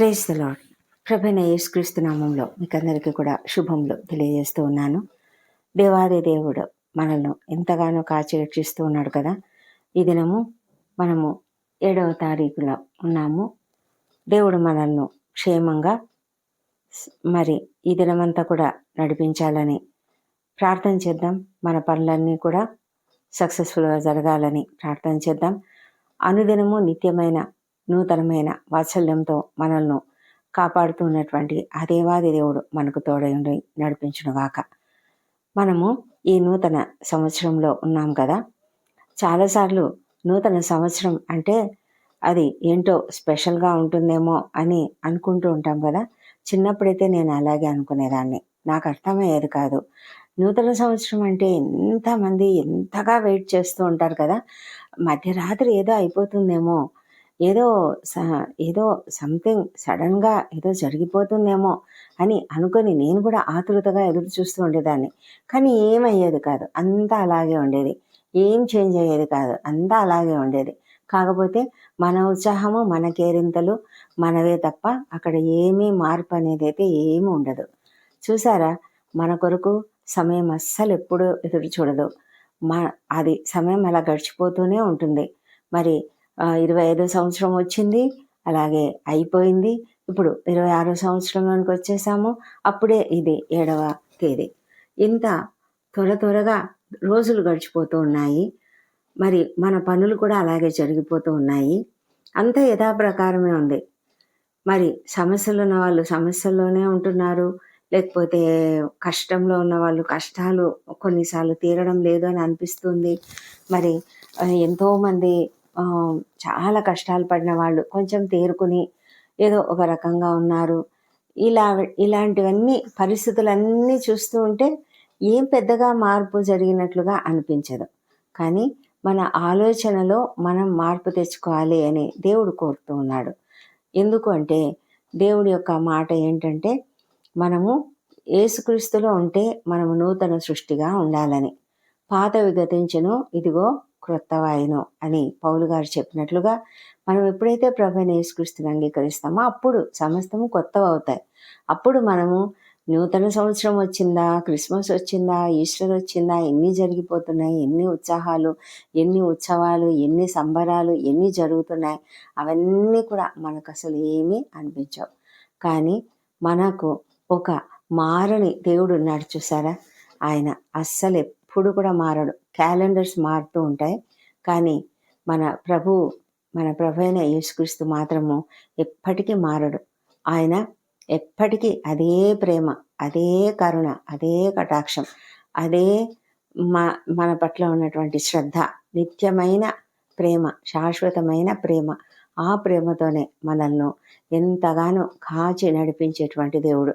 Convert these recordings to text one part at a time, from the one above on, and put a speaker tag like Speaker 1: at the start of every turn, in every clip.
Speaker 1: Praise the lord ప్రభైన యేసుక్రీస్తు నామంలో మీకు అందరికీ కూడా శుభములు తెలియజేస్తూ ఉన్నాను. దేవాది దేవుడు మనల్ని ఎంతగానో కాచి రక్షిస్తూ ఉన్నాడు కదా. ఈ దినము మనము ఏడవ తారీఖులో ఉన్నాము. దేవుడు మనల్ని క్షేమంగా మరి ఈ దినమంతా కూడా నడిపించాలని ప్రార్థన చేద్దాం. మన పనులన్నీ కూడా సక్సెస్ఫుల్గా జరగాలని ప్రార్థన చేద్దాం. అనుదినము నిత్యమైన నూతనమైన వాత్సల్యంతో మనల్ని కాపాడుతున్నటువంటి ఆ దేవాది దేవుడు మనకు తోడైండి నడిపించునుగాక. మనము ఈ నూతన సంవత్సరంలో ఉన్నాం కదా. చాలాసార్లు నూతన సంవత్సరం అంటే అది ఏంటో స్పెషల్గా ఉంటుందేమో అని అనుకుంటూ ఉంటాం కదా. చిన్నప్పుడైతే నేను అలాగే అనుకునేదాన్ని. నాకు అర్థమయ్యేది కాదు. నూతన సంవత్సరం అంటే ఎంతమంది ఎంతగా వెయిట్ చేస్తూ ఉంటారు కదా. మధ్యరాత్రి ఏదో అయిపోతుందేమో ఏదో ఏదో సంథింగ్ సడన్గా ఏదో జరిగిపోతుందేమో అని అనుకొని నేను కూడా ఆతృతగా ఎదురు చూస్తూ ఉండేదాన్ని. కానీ ఏమయ్యేది కాదు. అంతా అలాగే ఉండేది. ఏం చేంజ్ అయ్యేది కాదు. అంతా అలాగే ఉండేది. కాకపోతే మన ఉత్సాహము మన కేరింతలు మనవే తప్ప అక్కడ ఏమీ మార్పు అనేది అయితే ఏమీ ఉండదు. చూసారా? మన కొరకు సమయం అస్సలు ఎప్పుడు ఎదురు చూడదు. మా అది సమయం అలా గడిచిపోతూనే ఉంటుంది. మరి ఇరవై ఐదో సంవత్సరం వచ్చింది. అలాగే అయిపోయింది. ఇప్పుడు ఇరవై ఆరో సంవత్సరంలోనికి వచ్చేసాము. అప్పుడే ఇది ఏడవ తేదీ. ఇంత త్వర త్వరగా రోజులు గడిచిపోతూ ఉన్నాయి. మరి మన పనులు కూడా అలాగే జరిగిపోతూ ఉన్నాయి. అంత యథాప్రకారమే ఉంది. మరి సమస్యలు ఉన్న వాళ్ళు సమస్యల్లోనే ఉంటున్నారు. లేకపోతే కష్టంలో ఉన్న వాళ్ళు కష్టాలు కొన్నిసార్లు తీరడం లేదు అని అనిపిస్తుంది. మరి ఎంతోమంది చాలా కష్టాలు పడిన వాళ్ళు కొంచెం తేరుకుని ఏదో ఒక రకంగా ఉన్నారు. ఇలా ఇలాంటివన్నీ పరిస్థితులన్నీ చూస్తూ ఉంటే ఏం పెద్దగా మార్పు జరిగినట్లుగా అనిపించదు. కానీ మన ఆలోచనలో మనం మార్పు తెచ్చుకోవాలి అని దేవుడు కోరుతూ ఉన్నాడు. ఎందుకు అంటే దేవుడి యొక్క మాట ఏంటంటే మనము ఏసుక్రీస్తులో ఉంటే మనము నూతన సృష్టిగా ఉండాలని. పాతవి గతించను ఇదిగో క్రొత్తవాయను అని పౌలు గారు చెప్పినట్లుగా మనం ఎప్పుడైతే ప్రభుని యేసుక్రీస్తుని అంగీకరిస్తామో అప్పుడు సమస్తము కొత్తవి అవుతాయి అప్పుడు మనము నూతన సంవత్సరం వచ్చిందా క్రిస్మస్ వచ్చిందా ఈస్టర్ వచ్చిందా ఎన్ని జరిగిపోతున్నాయి ఎన్ని ఉత్సాహాలు ఎన్ని ఉత్సవాలు ఎన్ని సంబరాలు ఎన్ని జరుగుతున్నాయి అవన్నీ కూడా మనకు అసలు ఏమీ అనిపించవు. కానీ మనకు ఒక మారని దేవుడు ఉన్నాడు చూసారా? ఆయన అస్సలు ఎప్పుడు కూడా మారడు. క్యాలెండర్స్ మారుతూ ఉంటాయి. కానీ మన ప్రభు మన ప్రభు అయిన యేసుక్రీస్తు మాత్రము ఎప్పటికీ మారడు. ఆయన ఎప్పటికీ అదే ప్రేమ అదే కరుణ అదే కటాక్షం అదే మా మన పట్ల ఉన్నటువంటి శ్రద్ధ నిత్యమైన ప్రేమ శాశ్వతమైన ప్రేమ ఆ ప్రేమతోనే మనల్ని ఎంతగానో కాచి నడిపించేటువంటి దేవుడు.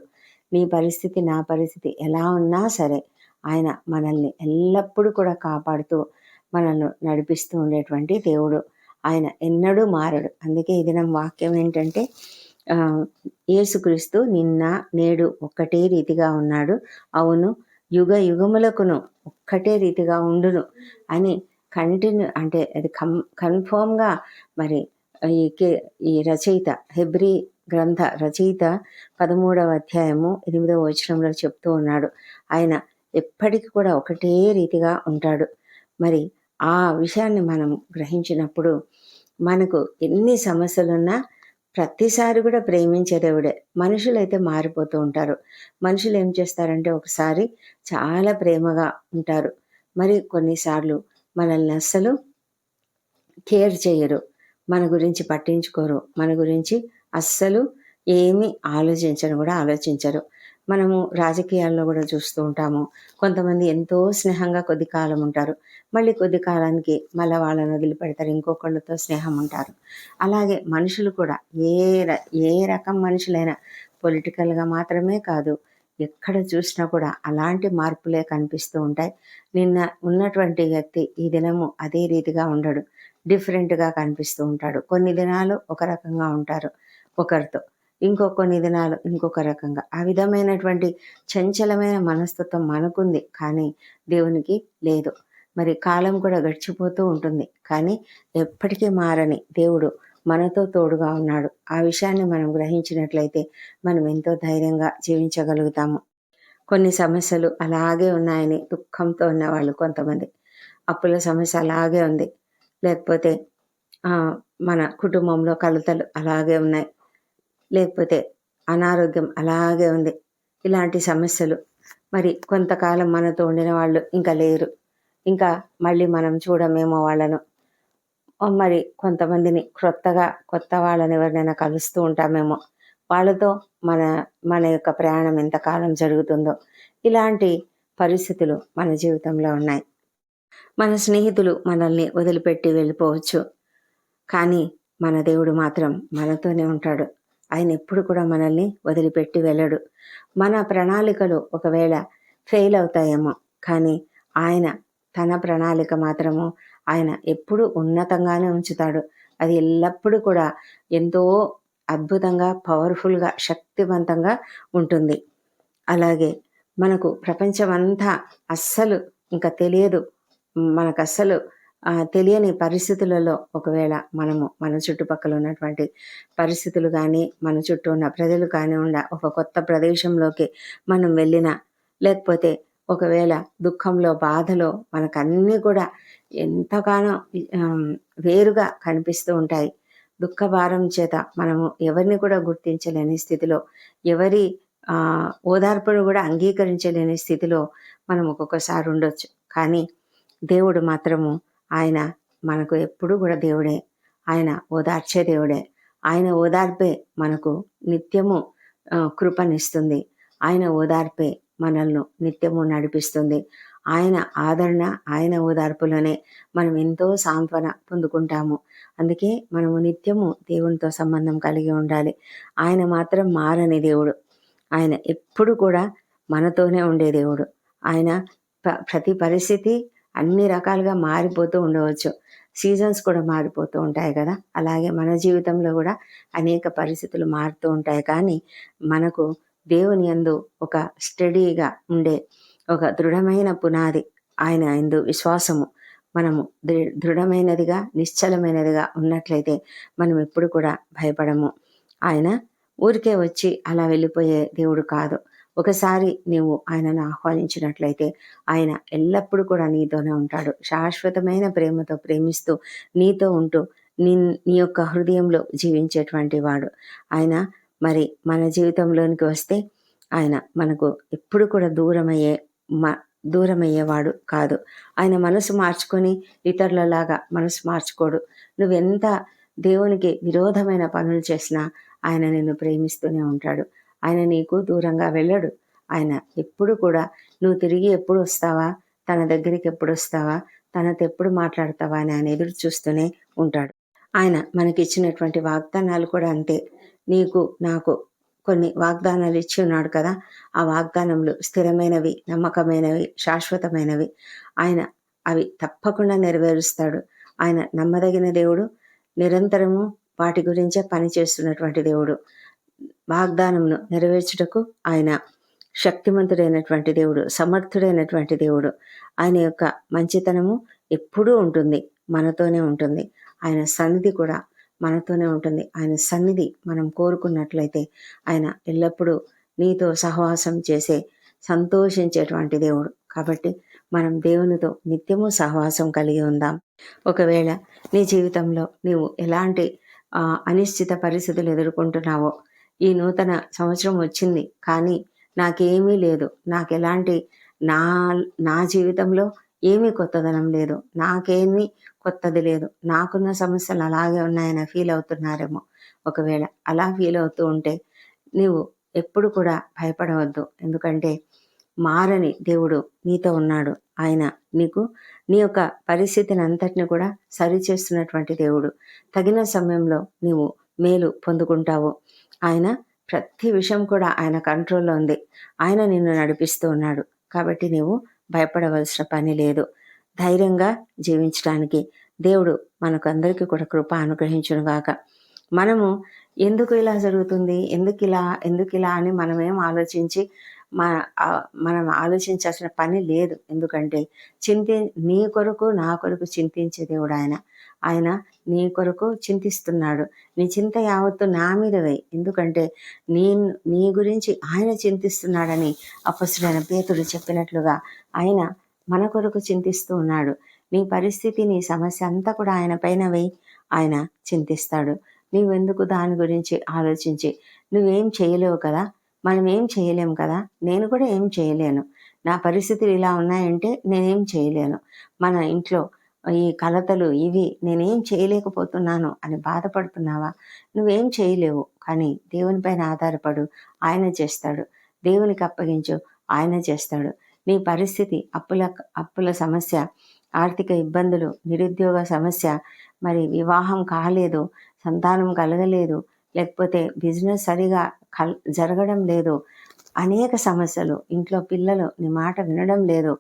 Speaker 1: నీ పరిస్థితి నా పరిస్థితి ఎలా ఉన్నా సరే ఆయన మనల్ని ఎల్లప్పుడూ కూడా కాపాడుతూ మనల్ని నడిపిస్తూ ఉండేటువంటి దేవుడు. ఆయన ఎన్నడూ మారడు. అందుకే ఇది నా వాక్యం ఏంటంటే యేసుక్రీస్తు నిన్న నేడు ఒక్కటే రీతిగా ఉన్నాడు. అవును యుగ యుగములకును ఒక్కటే రీతిగా ఉండును అని కంటిన్యూ అంటే అది కం కన్ఫర్మ్గా మరి ఈ కే ఈ రచయిత హెబ్రి గ్రంథ రచయిత పదమూడవ అధ్యాయము ఎనిమిదవ వచనంలో చెప్తూ ఉన్నాడు. ఆయన ఎప్పటికీ కూడా ఒకటే రీతిగా ఉంటాడు. మరి ఆ విషయాన్ని మనం గ్రహించినప్పుడు మనకు ఎన్ని సమస్యలున్నా ప్రతిసారి కూడా ప్రేమించే దేవుడే. అయితే మారిపోతూ ఉంటారు. మనుషులు ఏం చేస్తారంటే ఒకసారి చాలా ప్రేమగా ఉంటారు. మరి కొన్నిసార్లు మనల్ని అస్సలు కేర్ చేయరు. మన గురించి పట్టించుకోరు. మన గురించి అస్సలు ఏమీ ఆలోచించరు కూడా ఆలోచించరు. మనము రాజకీయాల్లో కూడా చూస్తూ ఉంటాము. కొంతమంది ఎంతో స్నేహంగా కొద్ది కాలం ఉంటారు. మళ్ళీ కొద్ది కాలానికి మళ్ళీ వాళ్ళని వదిలిపెడతారు. ఇంకొకళ్ళతో స్నేహం ఉంటారు. అలాగే మనుషులు కూడా ఏ ర ఏ రకం మనుషులైనా పొలిటికల్గా మాత్రమే కాదు ఎక్కడ చూసినా కూడా అలాంటి మార్పులే కనిపిస్తూ ఉంటాయి. నిన్న ఉన్నటువంటి వ్యక్తి ఈ దినము అదే రీతిగా ఉండడు. డిఫరెంట్గా కనిపిస్తూ ఉంటాడు. కొన్ని దినాలు ఒక రకంగా ఉంటారు ఒకరితో. ఇంకో కొన్ని దినాలు ఇంకొక రకంగా. ఆ విధమైనటువంటి చంచలమైన మనస్తత్వం మనకుంది కానీ దేవునికి లేదు. మరి కాలం కూడా గడిచిపోతూ ఉంటుంది కానీ ఎప్పటికీ మారని దేవుడు మనతో తోడుగా ఉన్నాడు. ఆ విషయాన్ని మనం గ్రహించినట్లయితే మనం ఎంతో ధైర్యంగా జీవించగలుగుతాము. కొన్ని సమస్యలు అలాగే ఉన్నాయని దుఃఖంతో ఉన్నవాళ్ళు కొంతమంది. అప్పుల సమస్య అలాగే ఉంది. లేకపోతే మన కుటుంబంలో కలతలు అలాగే ఉన్నాయి. లేకపోతే అనారోగ్యం అలాగే ఉంది. ఇలాంటి సమస్యలు. మరి కొంతకాలం మనతో ఉండిన వాళ్ళు ఇంకా లేరు. ఇంకా మళ్ళీ మనం చూడమేమో వాళ్ళను. మరి కొంతమందిని క్రొత్తగా కొత్త వాళ్ళని ఎవరినైనా కలుస్తూ ఉంటామేమో. వాళ్ళతో మన మన యొక్క ప్రయాణం ఎంతకాలం జరుగుతుందో ఇలాంటి పరిస్థితులు మన జీవితంలో ఉన్నాయి. మన స్నేహితులు మనల్ని వదిలిపెట్టి వెళ్ళిపోవచ్చు. కానీ మన దేవుడు మాత్రం మనతోనే ఉంటాడు. ఆయన ఎప్పుడు కూడా మనల్ని వదిలిపెట్టి వెళ్ళడు. మన ప్రణాళికలు ఒకవేళ ఫెయిల్ అవుతాయేమో కానీ ఆయన తన ప్రణాళిక మాత్రము ఆయన ఎప్పుడు ఉన్నతంగానే ఉంచుతాడు. అది ఎల్లప్పుడూ కూడా ఎంతో అద్భుతంగా పవర్ఫుల్గా శక్తివంతంగా ఉంటుంది. అలాగే మనకు ప్రపంచమంతా అస్సలు ఇంకా తెలియదు. మనకు అస్సలు తెలియని పరిస్థితులలో ఒకవేళ మనము మన చుట్టుపక్కల ఉన్నటువంటి పరిస్థితులు కానీ మన చుట్టూ ఉన్న ప్రజలు కానివ్వండి ఒక కొత్త ప్రదేశంలోకి మనం వెళ్ళినా లేకపోతే ఒకవేళ దుఃఖంలో బాధలో మనకన్నీ కూడా ఎంతగానో వేరుగా కనిపిస్తూ ఉంటాయి. దుఃఖ భారం చేత మనము ఎవరిని కూడా గుర్తించలేని స్థితిలో ఎవరి ఓదార్పును కూడా అంగీకరించలేని స్థితిలో మనం ఒక్కొక్కసారి ఉండొచ్చు. కానీ దేవుడు మాత్రము ఆయన మనకు ఎప్పుడు కూడా దేవుడే. ఆయన ఓదార్చే దేవుడే. ఆయన ఓదార్పే మనకు నిత్యము కృపనిస్తుంది. ఆయన ఓదార్పే మనల్ని నిత్యము నడిపిస్తుంది. ఆయన ఆదరణ ఆయన ఓదార్పులోనే మనం ఎంతో సాంత్వన పొందుకుంటాము. అందుకే మనము నిత్యము దేవునితో సంబంధం కలిగి ఉండాలి. ఆయన మాత్రం మారని దేవుడు. ఆయన ఎప్పుడు కూడా మనతోనే ఉండే దేవుడు. ఆయన ప- ప్రతి పరిస్థితి అన్ని రకాలుగా మారిపోతూ ఉండవచ్చు. సీజన్స్ కూడా మారిపోతూ ఉంటాయి కదా. అలాగే మన జీవితంలో కూడా అనేక పరిస్థితులు మారుతూ ఉంటాయి. కానీ మనకు దేవుని యందు ఒక స్టడీగా ఉండే ఒక దృఢమైన పునాది ఆయన ఎందు విశ్వాసము. మనము దృ- దృఢమైనదిగా నిశ్చలమైనదిగా ఉన్నట్లయితే మనం ఎప్పుడు కూడా భయపడము. ఆయన ఊరికే వచ్చి అలా వెళ్ళిపోయే దేవుడు కాదు. ఒకసారి నీవు ఆయనను ఆహ్వానించినట్లయితే ఆయన ఎల్లప్పుడూ కూడా నీతోనే ఉంటాడు. శాశ్వతమైన ప్రేమతో ప్రేమిస్తూ నీతో ఉంటూ నీ నీ యొక్క హృదయంలో జీవించేటువంటి వాడు. ఆయన మరి మన జీవితంలోనికి వస్తే ఆయన మనకు ఎప్పుడు కూడా దూరమయ్యే మ దూరమయ్యేవాడు కాదు. ఆయన మనసు మార్చుకొని ఇతరులలాగా మనసు మార్చుకోడు. నువ్వెంత దేవునికి విరోధమైన పనులు చేసినా ఆయన నిన్ను ప్రేమిస్తూనే ఉంటాడు. ఆయన నీకు దూరంగా వెళ్ళడు. ఆయన ఎప్పుడు కూడా నువ్వు తిరిగి ఎప్పుడు వస్తావా? తన దగ్గరికి ఎప్పుడు వస్తావా? తనతో ఎప్పుడు మాట్లాడతావా? అని ఆయన ఎదురు చూస్తూనే ఉంటాడు. ఆయన మనకి ఇచ్చినటువంటి వాగ్దానాలు కూడా అంతే. నీకు నాకు కొన్ని వాగ్దానాలు ఇచ్చి ఉన్నాడు కదా? ఆ వాగ్దానములు స్థిరమైనవి నమ్మకమైనవి శాశ్వతమైనవి. ఆయన అవి తప్పకుండా నెరవేరుస్తాడు. ఆయన నమ్మదగిన దేవుడు నిరంతరము వాటి గురించే పని చేస్తున్నటువంటి దేవుడు. వాగ్దానమును నెరవేర్చుటకు ఆయన శక్తిమంతుడైనటువంటి దేవుడు సమర్థుడైనటువంటి దేవుడు. ఆయన యొక్క మంచితనము ఎప్పుడూ ఉంటుంది మనతోనే ఉంటుంది. ఆయన సన్నిధి కూడా మనతోనే ఉంటుంది. ఆయన సన్నిధి మనం కోరుకున్నట్లయితే ఆయన ఎల్లప్పుడూ నీతో సహవాసం చేసే సంతోషించేటువంటి దేవుడు. కాబట్టి మనం దేవునితో నిత్యము సహవాసం కలిగి ఉందాం. ఒకవేళ నీ జీవితంలో నీవు ఎలాంటి అనిశ్చిత పరిస్థితులు ఎదుర్కొంటున్నావో ఈ నూతన సంవత్సరం వచ్చింది. కానీ నాకేమీ లేదు. నాకు ఎలాంటి నా నా జీవితంలో ఏమీ కొత్తదనం లేదు. నాకేమీ కొత్తది లేదు. నాకున్న సమస్యలు అలాగే ఉన్నాయని ఫీల్ అవుతున్నారేమో. ఒకవేళ అలా ఫీల్ అవుతూ ఉంటే నీవు ఎప్పుడు కూడా భయపడవద్దు. ఎందుకంటే మారని దేవుడు నీతో ఉన్నాడు. ఆయన నీకు నీ యొక్క పరిస్థితిని అంతటిని కూడా సరిచేస్తున్నటువంటి దేవుడు. తగిన సమయంలో నీవు మేలు పొందుకుంటావు. ఆయన ప్రతి విషయం కూడా ఆయన కంట్రోల్లో ఉంది. ఆయన నిన్ను నడిపిస్తూ ఉన్నాడు. కాబట్టి నీవు భయపడవలసిన పని లేదు. ధైర్యంగా జీవించడానికి దేవుడు మనకు అందరికీ కూడా కృప అనుగ్రహించునుగాక. మనము ఎందుకు ఇలా జరుగుతుంది? ఎందుకు ఇలా ఎందుకు ఇలా అని మనమేం ఆలోచించి మన మనం ఆలోచించాల్సిన పని లేదు. ఎందుకంటే చింతి నీ కొరకు నా కొరకు చింతించే దేవుడు ఆయన. ఆయన నీ కొరకు చింతిస్తున్నాడు. నీ చింత యావత్తు నా మీద ఎందుకంటే నీ నీ గురించి ఆయన చింతిస్తున్నాడని అపసుడైన పేతుడు చెప్పినట్లుగా ఆయన మన కొరకు చింతిస్తూ ఉన్నాడు. నీ పరిస్థితి నీ సమస్య అంతా కూడా ఆయన పైన వేయి. ఆయన చింతిస్తాడు. నువ్వెందుకు దాని గురించి ఆలోచించి? నువ్వేం చేయలేవు కదా? మనం ఏం చేయలేము కదా? నేను కూడా ఏం చేయలేను. నా పరిస్థితులు ఇలా ఉన్నాయంటే నేనేం చేయలేను. మన ఇంట్లో ఈ కలతలు ఇవి నేనేం చేయలేకపోతున్నాను అని బాధపడుతున్నావా? నువ్వేం చేయలేవు కానీ దేవుని పైన ఆధారపడు ఆయన చేస్తాడు. దేవునికి అప్పగించు ఆయన చేస్తాడు. నీ పరిస్థితి అప్పుల అప్పుల సమస్య ఆర్థిక ఇబ్బందులు నిరుద్యోగ సమస్య మరి వివాహం కాలేదు సంతానం కలగలేదు లేకపోతే బిజినెస్ సరిగా కల్ జరగడం లేదు అనేక సమస్యలు ఇంట్లో పిల్లలు నీ మాట వినడం లేదు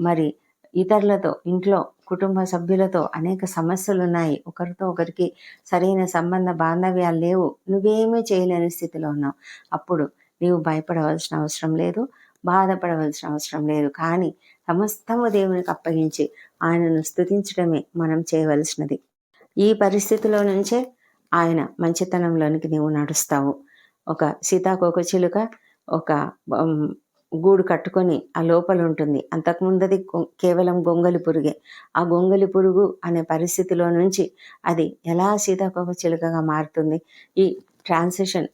Speaker 1: మరి ఇతరులతో ఇంట్లో కుటుంబ సభ్యులతో అనేక సమస్యలు ఉన్నాయి ఒకరితో ఒకరికి సరైన సంబంధ బాంధవ్యాలు లేవు. నువ్వేమీ చేయలేని స్థితిలో ఉన్నావు. అప్పుడు నీవు భయపడవలసిన అవసరం లేదు బాధపడవలసిన అవసరం లేదు. కానీ సమస్తము దేవునికి అప్పగించి ఆయనను స్థుతించడమే మనం చేయవలసినది. ఈ పరిస్థితిలో నుంచే ఆయన మంచితనంలోనికి నీవు నడుస్తావు. ఒక సీతాకోక చిలుక ఒక గూడు కట్టుకొని ఆ లోపల ఉంటుంది. అంతకుముందది కేవలం గొంగలి పురుగే. ఆ గొంగలి పురుగు అనే పరిస్థితిలో నుంచి అది ఎలా సీతాకోక చిలుకగా మారుతుంది? ఈ ట్రాన్సిషన్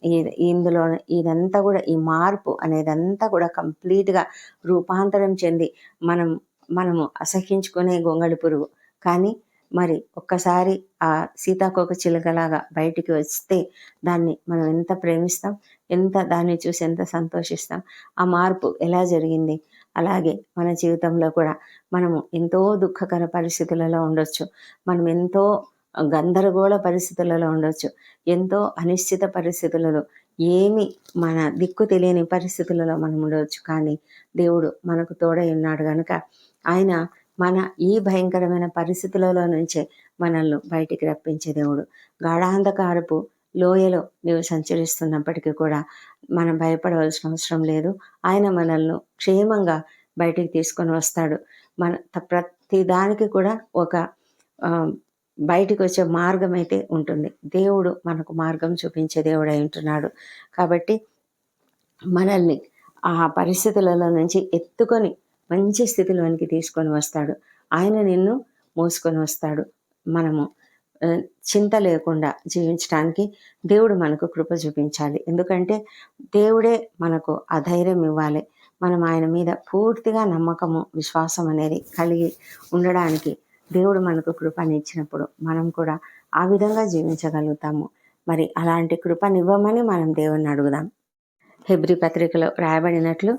Speaker 1: ఇందులో ఇదంతా కూడా ఈ మార్పు అనేదంతా కూడా కంప్లీట్గా రూపాంతరం చెంది మనం మనము అసహించుకునే గొంగళి పురుగు. కానీ మరి ఒక్కసారి ఆ సీతాకోక చిలుకలాగా బయటికి వస్తే దాన్ని మనం ఎంత ప్రేమిస్తాం? ఎంత దాన్ని చూసి ఎంత సంతోషిస్తాం. ఆ మార్పు ఎలా జరిగింది? అలాగే మన జీవితంలో కూడా మనము ఎంతో దుఃఖకర పరిస్థితులలో ఉండొచ్చు. మనం ఎంతో గందరగోళ పరిస్థితులలో ఉండొచ్చు. ఎంతో అనిశ్చిత పరిస్థితులలో ఏమి మన దిక్కు తెలియని పరిస్థితులలో మనం ఉండవచ్చు కానీ దేవుడు మనకు తోడై ఉన్నాడు కనుక ఆయన మన ఈ భయంకరమైన పరిస్థితులలో నుంచే మనల్ని బయటికి రప్పించే దేవుడు. గాఢాంధకారపు లోయలో నీవు సంచరిస్తున్నప్పటికీ కూడా మనం భయపడవలసిన అవసరం లేదు. ఆయన మనల్ని క్షేమంగా బయటికి తీసుకొని వస్తాడు. మన ప్రతి దానికి కూడా ఒక బయటికి వచ్చే మార్గం అయితే ఉంటుంది. దేవుడు మనకు మార్గం చూపించే దేవుడు అయి ఉంటున్నాడు. కాబట్టి మనల్ని ఆ పరిస్థితులలో నుంచి ఎత్తుకొని మంచి స్థితిలోనికి తీసుకొని వస్తాడు. ఆయన నిన్ను మోసుకొని వస్తాడు. మనము చింత లేకుండా జీవించడానికి దేవుడు మనకు కృప చూపించాలి. ఎందుకంటే దేవుడే మనకు అధైర్యం ఇవ్వాలి. మనం ఆయన మీద పూర్తిగా నమ్మకము విశ్వాసం అనేది కలిగి ఉండడానికి దేవుడు మనకు కృపనిచ్చినప్పుడు మనం కూడా ఆ విధంగా జీవించగలుగుతాము. మరి అలాంటి కృపనివ్వమని మనం దేవుణ్ణి అడుగుదాం. హెబ్రి పత్రికలో రాయబడినట్లు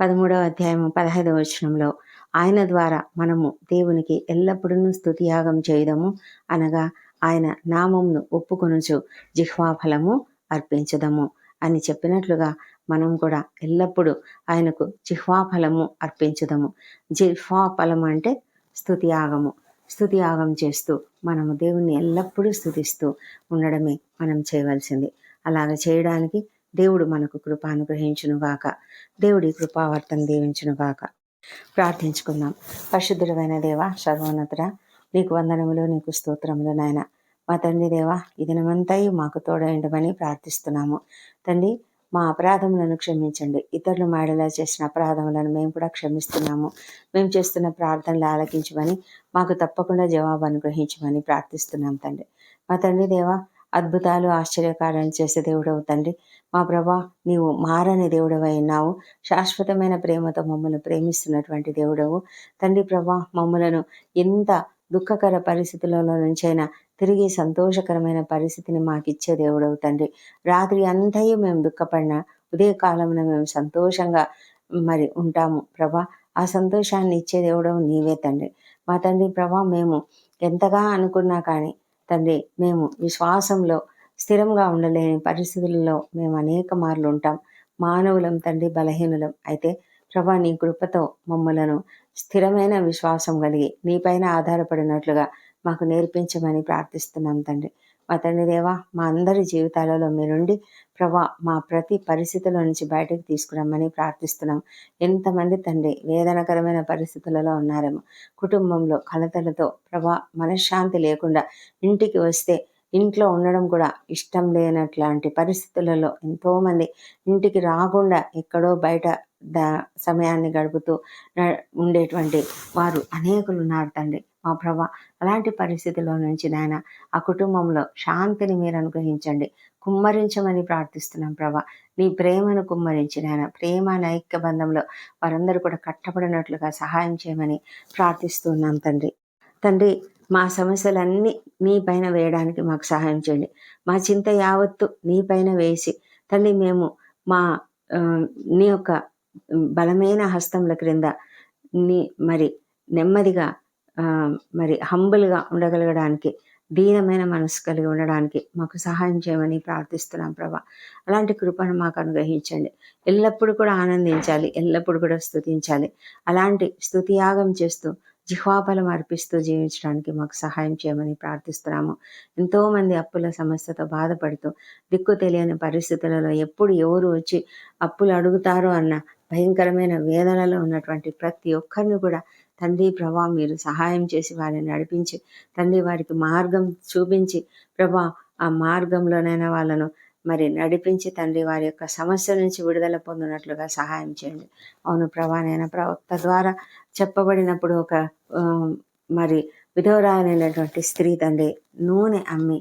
Speaker 1: పదమూడవ అధ్యాయం పదహైదవ వచనంలో ఆయన ద్వారా మనము దేవునికి ఎల్లప్పుడూ స్థుతియాగం చేయదము అనగా ఆయన నామంను ఒప్పుకొనుచు జిహ్వాఫలము అర్పించదము అని చెప్పినట్లుగా మనం కూడా ఎల్లప్పుడూ ఆయనకు జిహ్వాఫలము అర్పించదము. జిహ్వా ఫలం అంటే స్థుతియాగము స్థుతి యాగం చేస్తూ మనము దేవుణ్ణి ఎల్లప్పుడూ స్థుతిస్తూ ఉండడమే మనం చేయవలసింది. అలాగ చేయడానికి దేవుడు మనకు కృప అనుగ్రహించునుగాక దేవుడి కృపావర్తన దీవించునుగాక. ప్రార్థించుకుందాం. పరిశుద్ధుడమైన దేవ సర్వోన్నతుడ నీకు వందనములు నీకు స్తోత్రములు నాయన. మా తండ్రి దేవా ఈ దినమంతయు మాకు తోడైండమని ప్రార్థిస్తున్నాము. తండ్రి మా అపరాధములను క్షమించండి. ఇతరులు మాడలా చేసిన అపరాధములను మేము కూడా క్షమిస్తున్నాము. మేము చేస్తున్న ప్రార్థనలు ఆలకించమని మాకు తప్పకుండా జవాబు అనుగ్రహించమని ప్రార్థిస్తున్నాం తండ్రి. మా తండ్రి దేవ అద్భుతాలు ఆశ్చర్యకారాలు చేసే దేవుడవు తండ్రి. మా ప్రభా నీవు మారని దేవుడవై ఉన్నావు. శాశ్వతమైన ప్రేమతో మమ్మల్ని ప్రేమిస్తున్నటువంటి దేవుడవు. తండ్రి ప్రభా మమ్మలను ఎంత దుఃఖకర పరిస్థితులలో నుంచైనా తిరిగి సంతోషకరమైన పరిస్థితిని మాకు ఇచ్చే దేవుడవు తండ్రి. రాత్రి అంతయు మేము దుఃఖపడిన ఉదయకాలంలో మేము సంతోషంగా మరి ఉంటాము. ప్రభా ఆ సంతోషాన్ని ఇచ్చే దేవుడవు నీవే తండ్రి. మా తండ్రి ప్రభా మేము ఎంతగా అనుకున్నా కానీ తండ్రి మేము విశ్వాసంలో స్థిరంగా ఉండలేని పరిస్థితులలో మేము అనేక మార్లు ఉంటాం. మానవులం తండ్రి బలహీనులం. అయితే ప్రభా నీ కృపతో మమ్మలను స్థిరమైన విశ్వాసం కలిగి నీపైన ఆధారపడినట్లుగా మాకు నేర్పించమని ప్రార్థిస్తున్నాం తండ్రి. మా తండ్రి దేవా మా అందరి జీవితాలలో మీరుండి ప్రభా మా ప్రతి పరిస్థితుల నుంచి బయటకు తీసుకురమ్మని ప్రార్థిస్తున్నాం. ఎంతమంది తండ్రి వేదనకరమైన పరిస్థితులలో ఉన్నారేమో. కుటుంబంలో కలతలతో ప్రభా మనశ్శాంతి లేకుండా ఇంటికి వస్తే ఇంట్లో ఉండడం కూడా ఇష్టం లేనట్లాంటి పరిస్థితులలో ఎంతోమంది ఇంటికి రాకుండా ఎక్కడో బయట దా సమయాన్ని గడుపుతూ ఉండేటువంటి వారు అనేకులు ఉన్నారు తండ్రి. మా ప్రభా అలాంటి పరిస్థితిలో నుంచి నాయన ఆ కుటుంబంలో శాంతిని మీరు అనుగ్రహించండి. కుమ్మరించమని ప్రార్థిస్తున్నాం ప్రభా. నీ ప్రేమను కుమ్మరించి నాయన ప్రేమ నైక్య బంధంలో వారందరూ కూడా కట్టబడినట్లుగా సహాయం చేయమని ప్రార్థిస్తున్నాం తండ్రి. తండ్రి మా సమస్యలన్నీ నీ పైన వేయడానికి మాకు సహాయం చేయండి. మా చింత యావత్తు నీ పైన వేసి తండ్రి మేము మా నీ యొక్క బలమైన హస్తముల క్రింద నీ మరి నెమ్మదిగా మరి హంబుల్గా ఉండగలగడానికి దీనమైన మనసు కలిగి ఉండడానికి మాకు సహాయం చేయమని ప్రార్థిస్తున్నాం ప్రభా. అలాంటి కృపను మాకు అనుగ్రహించండి. ఎల్లప్పుడూ కూడా ఆనందించాలి ఎల్లప్పుడూ కూడా స్థుతించాలి అలాంటి స్థుతియాగం చేస్తూ జిహ్వాబలం అర్పిస్తూ జీవించడానికి మాకు సహాయం చేయమని ప్రార్థిస్తున్నాము. ఎంతోమంది అప్పుల సమస్యతో బాధపడుతూ దిక్కు తెలియని పరిస్థితులలో ఎప్పుడు ఎవరు వచ్చి అప్పులు అడుగుతారో అన్న భయంకరమైన వేదనలో ఉన్నటువంటి ప్రతి ఒక్కరిని కూడా తండ్రి ప్రభా మీరు సహాయం చేసి వారిని నడిపించి తండ్రి వారికి మార్గం చూపించి ప్రభా ఆ మార్గంలోనైనా వాళ్ళను మరి నడిపించి తండ్రి వారి యొక్క సమస్య నుంచి విడుదల పొందినట్లుగా సహాయం చేయండి. అవును ప్రభా నేను ప్రవక్త ద్వారా చెప్పబడినప్పుడు ఒక మరి విధవరాలైనటువంటి స్త్రీ తండ్రి నూనె అమ్మి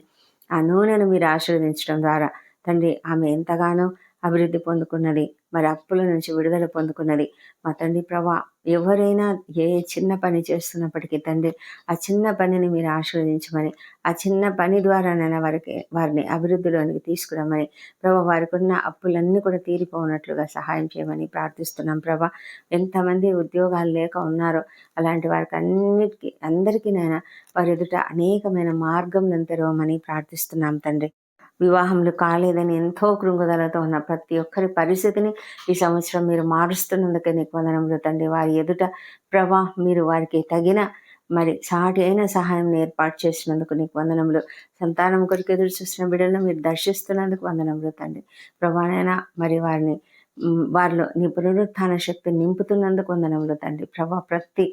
Speaker 1: ఆ నూనెను మీరు ఆశీర్వదించడం ద్వారా తండ్రి ఆమె ఎంతగానో అభివృద్ధి పొందుకున్నది. మరి అప్పుల నుంచి విడుదల పొందుకున్నది. మా తండ్రి ప్రభా ఎవరైనా ఏ చిన్న పని చేస్తున్నప్పటికీ తండ్రి ఆ చిన్న పనిని మీరు ఆశీర్వదించమని ఆ చిన్న పని ద్వారానైనా వారికి వారిని అభివృద్ధిలోనికి తీసుకురమ్మని ప్రభా వారికి ఉన్న అప్పులన్నీ కూడా తీరిపోనట్లుగా సహాయం చేయమని ప్రార్థిస్తున్నాం ప్రభా. ఎంతమంది ఉద్యోగాలు లేక ఉన్నారో అలాంటి వారికి అన్నిటికీ అందరికీనైనా వారి ఎదుట అనేకమైన మార్గంలను తెరవమని ప్రార్థిస్తున్నాం తండ్రి. వివాహములు కాలేదని ఎంతో కృంగుదలతో ఉన్న ప్రతి ఒక్కరి పరిస్థితిని ఈ సంవత్సరం మీరు మారుస్తున్నందుకే నీకు వందనములు తండ్రి. వారి ఎదుట ప్రభా మీరు వారికి తగిన మరి సాటి అయిన సహాయం ఏర్పాటు చేసినందుకు నీకు వందనములు. సంతానం కొరకు ఎదురు చూసిన బిడ్డలను మీరు దర్శిస్తున్నందుకు వందనములు తండ్రి. ప్రభానైనా మరి వారిని వారిలో నీ పునరుత్థాన శక్తి నింపుతున్నందుకు వందనములు తండ్రి. ప్రభా ప్రతి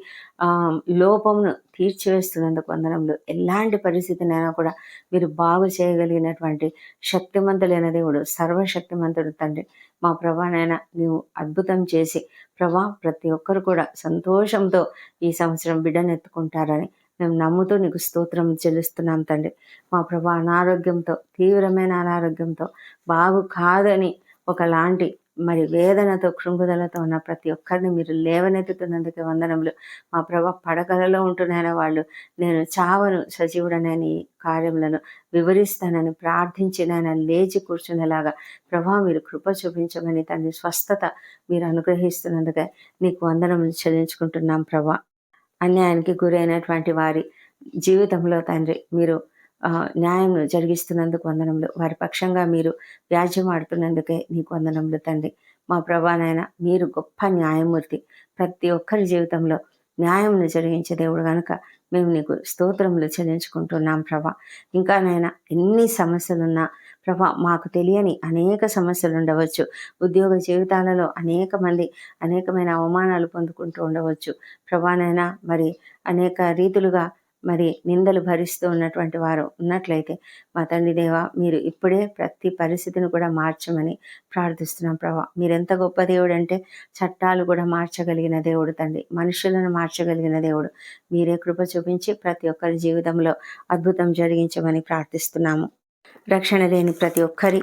Speaker 1: లోపమును తీర్చివేస్తున్నందుకు వందనములు. ఎలాంటి పరిస్థితినైనా కూడా మీరు బాగు చేయగలిగినటువంటి శక్తిమంతులైన దేవుడు సర్వశక్తిమంతుడు తండ్రి. మా ప్రభానైనా నీవు అద్భుతం చేసి ప్రభా ప్రతి ఒక్కరు కూడా సంతోషంతో ఈ సంవత్సరం బిడ్డనెత్తుకుంటారని మేము నమ్ముతూ నీకు స్తోత్రం చెల్లిస్తున్నాం తండ్రి. మా ప్రభా అనారోగ్యంతో తీవ్రమైన అనారోగ్యంతో బాగు కాదని ఒకలాంటి మరి వేదనతో కృంగుదలతో ఉన్న ప్రతి ఒక్కరిని మీరు లేవనెత్తుతున్నందుకే వందనములు. మా ప్రభ పడకలలో ఉంటున్నాయన వాళ్ళు. నేను చావను సజీవుడనని కార్యములను వివరిస్తానని ప్రార్థించినైనా లేచి కూర్చునేలాగా ప్రభా మీరు కృప చూపించమని తన స్వస్థత మీరు అనుగ్రహిస్తున్నందుకే నీకు వందనములు చెల్లించుకుంటున్నాం ప్రభా. అన్యాయానికి గురైనటువంటి వారి జీవితంలో తండ్రి మీరు న్యాయం జరిగిస్తున్నందుకు వందనములు. వారి పక్షంగా మీరు వ్యాజ్యం ఆడుతున్నందుకే నీకు వందనములు తండ్రి. మా ప్రభానైన మీరు గొప్ప న్యాయమూర్తి. ప్రతి ఒక్కరి జీవితంలో న్యాయంను జరిగించే దేవుడు కనుక మేము నీకు స్తోత్రములు చెల్లించుకుంటున్నాం ప్రభా. ఇంకానైనా ఎన్ని సమస్యలున్నా ప్రభా మాకు తెలియని అనేక సమస్యలు ఉండవచ్చు. ఉద్యోగ జీవితాలలో అనేక మంది అనేకమైన అవమానాలు పొందుకుంటూ ఉండవచ్చు. ప్రభానైనా మరి అనేక రీతులుగా మరి నిందలు భరిస్తూ ఉన్నటువంటి వారు ఉన్నట్లయితే మా తండ్రి దేవ మీరు ఇప్పుడే ప్రతి పరిస్థితిని కూడా మార్చమని ప్రార్థిస్తున్నాం ప్రభా. మీరెంత గొప్ప దేవుడు అంటే చట్టాలు కూడా మార్చగలిగిన దేవుడు తండ్రి. మనుషులను మార్చగలిగిన దేవుడు. మీరే కృప చూపించి ప్రతి ఒక్కరి జీవితంలో అద్భుతం జరిగించమని ప్రార్థిస్తున్నాము. రక్షణ లేని ప్రతి ఒక్కరి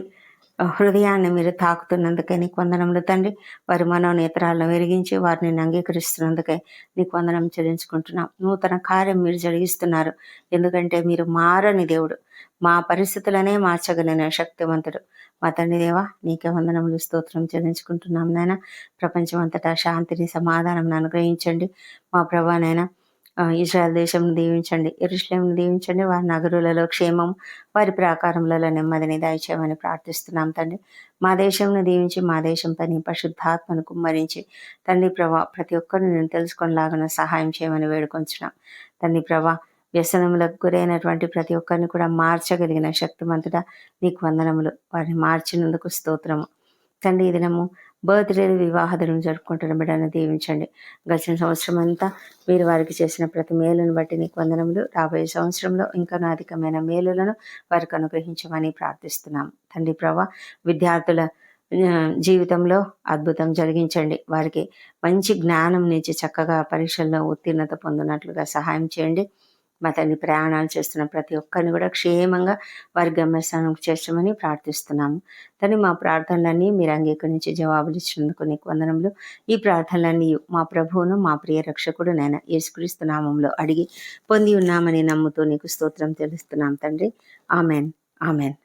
Speaker 1: హృదయాన్ని మీరు తాకుతున్నందుకే నీకు వందనములు తండ్రి. వారి మనోనేతరాలను వెలిగించి వారిని అంగీకరిస్తున్నందుకే నీకు వందనం చెల్లించుకుంటున్నాం. నూతన కార్యం మీరు జరిగిస్తున్నారు. ఎందుకంటే మీరు మారని దేవుడు. మా పరిస్థితులనే మార్చగలిగిన శక్తివంతుడు. మా తండ్రి దేవా నీకే వందనములు స్తోత్రం చెల్లించుకుంటున్నాం నాయన. ప్రపంచం అంతటా శాంతిని సమాధానం అనుగ్రహించండి. మా ప్రభా నైనా ఇజ్రాయల్ దేశంను దీవించండి ఇరుషులేమును దీవించండి వారి నగరులలో క్షేమం వారి ప్రాకారములలో నెమ్మదిని దయచేయమని ప్రార్థిస్తున్నాం తండ్రి. మా దేశంను దీవించి మా దేశం పని పరిశుద్ధాత్మను కుమ్మరించి తండ్రి ప్రభా ప్రతి ఒక్కరిని నేను తెలుసుకొనిలాగా సహాయం చేయమని వేడుకొంచున్నాం. తండ్రి ప్రభా వ్యసనములకు గురైనటువంటి ప్రతి ఒక్కరిని కూడా మార్చగలిగిన శక్తిమంతుడా నీకు వందనములు. వారిని మార్చినందుకు స్తోత్రము. తండ్రి ఈ దినము బర్త్డే వివాహ దినం జరుపుకుంటున్న బిడ్డను దీవించండి. గడిచిన సంవత్సరం అంతా మీరు వారికి చేసిన ప్రతి మేలును బట్టి నీకు వందనములు. రాబోయే సంవత్సరంలో ఇంకా అధికమైన మేలులను వారికి అనుగ్రహించమని ప్రార్థిస్తున్నాం. తండ్రి ప్రభా విద్యార్థుల జీవితంలో అద్భుతం జరిగించండి. వారికి మంచి జ్ఞానం నుంచి చక్కగా పరీక్షల్లో ఉత్తీర్ణత పొందినట్లుగా సహాయం చేయండి. మా తండ్రి ప్రయాణాలు చేస్తున్న ప్రతి ఒక్కరిని కూడా క్షేమంగా వారి గమ్యస్థానంకి చేర్చమని ప్రార్థిస్తున్నాము. తను మా ప్రార్థనలన్నీ మీరు అంగీకరించి జవాబులు ఇచ్చినందుకు నీకు వందనములు. ఈ ప్రార్థనలన్నీ మా ప్రభువును మా ప్రియ రక్షకుడు నేను యేసుక్రీస్తు నామంలో అడిగి పొంది ఉన్నామని నమ్ముతూ నీకు స్తోత్రం తెలుస్తున్నాం తండ్రి. ఆమెన్. ఆమెన్.